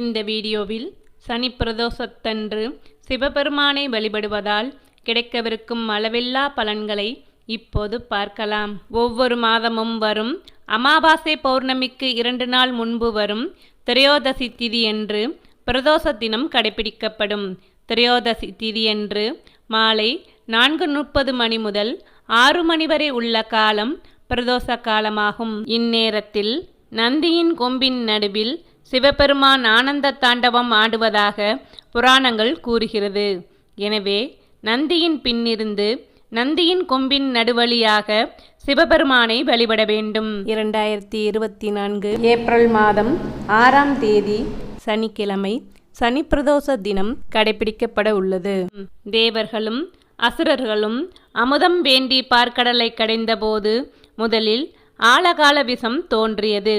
இந்த வீடியோவில் சனி பிரதோஷத்தன்று சிவபெருமானை வழிபடுவதால் கிடைக்கவிருக்கும் அளவில்லா பலன்களை இப்போது பார்க்கலாம். ஒவ்வொரு மாதமும் வரும் அமாவாசை பௌர்ணமிக்கு இரண்டு நாள் முன்பு வரும் திரையோதசி திதியன்று பிரதோஷ தினம் கடைபிடிக்கப்படும். திரையோதசி திதியன்று மாலை நான்கு முப்பது மணி முதல் ஆறு மணி வரை உள்ள காலம் பிரதோஷ காலமாகும். இந்நேரத்தில் நந்தியின் கொம்பின் நடுவில் சிவபெருமான் ஆனந்த தாண்டவம் ஆடுவதாக புராணங்கள் கூறுகிறது. எனவே நந்தியின் பின்னிருந்து நந்தியின் கொம்பின் நடுவழியாக சிவபெருமானை வழிபட வேண்டும். இரண்டாயிரத்தி இருபத்தி நான்கு ஏப்ரல் மாதம் ஆறாம் தேதி சனிக்கிழமை சனி பிரதோஷ தினம் கடைபிடிக்கப்பட உள்ளது. தேவர்களும் அசுரர்களும் அமுதம் வேண்டி பார்க்கடலை கடைந்தபோது முதலில் ஆழகால விஷம் தோன்றியது.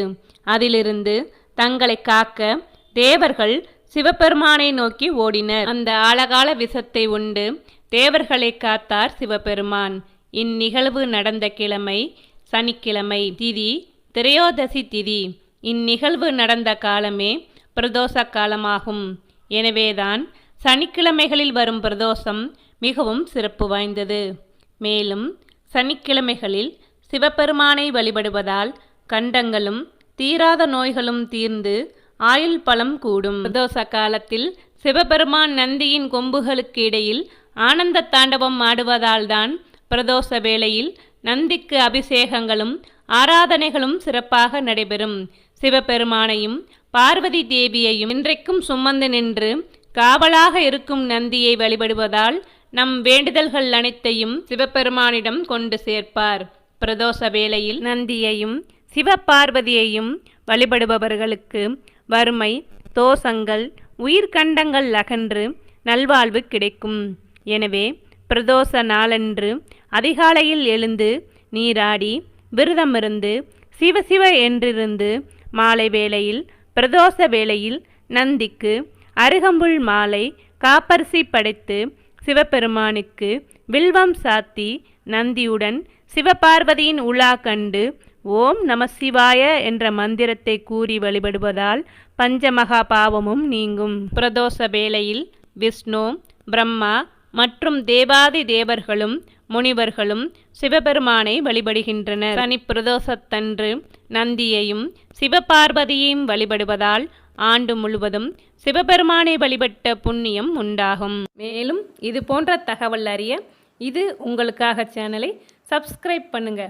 அதிலிருந்து தங்களை காக்க தேவர்கள் சிவபெருமானை நோக்கி ஓடினர். அந்த ஆழகால விஷத்தை உண்டு தேவர்களை காத்தார் சிவபெருமான். இந்நிகழ்வு நடந்த கிழமை சனிக்கிழமை திதி திரையோதசி திதி. இந்நிகழ்வு நடந்த காலமே பிரதோஷ காலமாகும். எனவேதான் சனிக்கிழமைகளில் வரும் பிரதோஷம் மிகவும் சிறப்பு வாய்ந்தது. மேலும் சனிக்கிழமைகளில் சிவபெருமானை வழிபடுவதால் கண்டங்களும் தீராத நோய்களும் தீர்ந்து ஆயுள் பலம் கூடும். பிரதோஷ காலத்தில் சிவபெருமான் நந்தியின் கொம்புகளுக்கு இடையில் ஆனந்த தாண்டவம் ஆடுவதால்தான் பிரதோஷ வேளையில் நந்திக்கு அபிஷேகங்களும் ஆராதனைகளும் சிறப்பாக நடைபெறும். சிவபெருமானையும் பார்வதி தேவியையும் இன்றைக்கும் சுமந்து நின்று காவலாக இருக்கும் நந்தியை வழிபடுவதால் நம் வேண்டுதல்கள் அனைத்தையும் சிவபெருமானிடம் கொண்டு சேர்ப்பார். பிரதோஷ வேளையில் நந்தியையும் சிவபார்வதியையும் வழிபடுபவர்களுக்கு வறுமை தோஷங்கள் உயிர்கண்டங்கள் அகன்று நல்வாழ்வு கிடைக்கும். எனவே பிரதோஷ நாளன்று அதிகாலையில் எழுந்து நீராடி விரதமிருந்து சிவசிவ என்றிருந்து மாலை வேளையில் பிரதோஷ வேளையில் நந்திக்கு அருகம்புல் மாலை காப்பரிசி படைத்து சிவபெருமானுக்கு வில்வம் சாத்தி நந்தியுடன் சிவபார்வதியின் உலா கண்டு ஓம் நம சிவாய என்ற மந்திரத்தை கூறி வழிபடுவதால் பஞ்சமகா பாவமும் நீங்கும். பிரதோஷ வேளையில் விஷ்ணு பிரம்மா மற்றும் தேவாதி தேவர்களும் முனிவர்களும் சிவபெருமானை வழிபடுகின்றனர். சனி பிரதோஷத்தன்று நந்தியையும் சிவபார்வதியையும் வழிபடுவதால் ஆண்டு முழுவதும் சிவபெருமானை வழிபட்ட புண்ணியம் உண்டாகும். மேலும் இது போன்ற தகவல் அறிய இது உங்களுக்காக சேனலை சப்ஸ்கிரைப் பண்ணுங்க.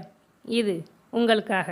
இது உங்களுக்காக.